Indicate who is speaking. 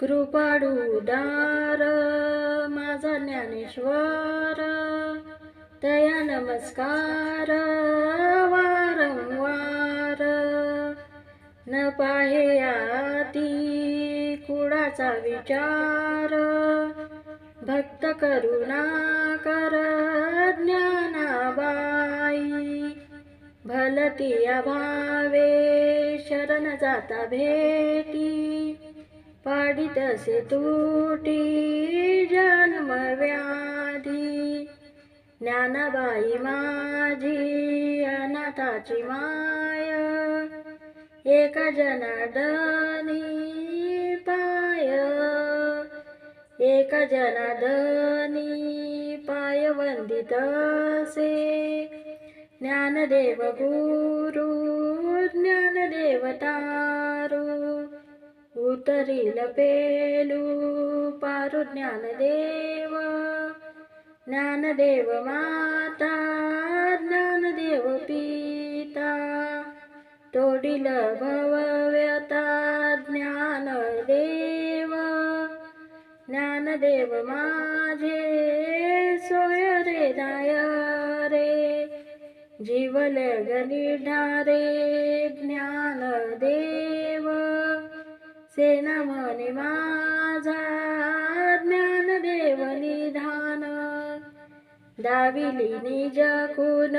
Speaker 1: कृपाडू दार माझा ज्ञानेश्वर तया नमस्कार वारंवार. न पाहे आती कुडाचा विचार भक्त करुणा कर ज्ञानाबाई. भलती अभावे शरण जाता भेटी पाडी तसे तुटी जन्म व्याधी ज्ञानाबाई माझी अनाथाची माय एका जनार्दनी पाय. एका जनार्दनी पाय वंदित असे. ज्ञानदेव गुरु ज्ञानदेवता उतरील पेलू पारू ज्ञानदेव ज्ञानदेव माता ज्ञानदेव पिता. तोडील भवव्यता ज्ञानदेव ज्ञानदेव माझे सोय रे दाय रे जीवल गनिढारे ज्ञानदेव सेना म्हणे माझा ज्ञानदेव निधान दाविली निज कुल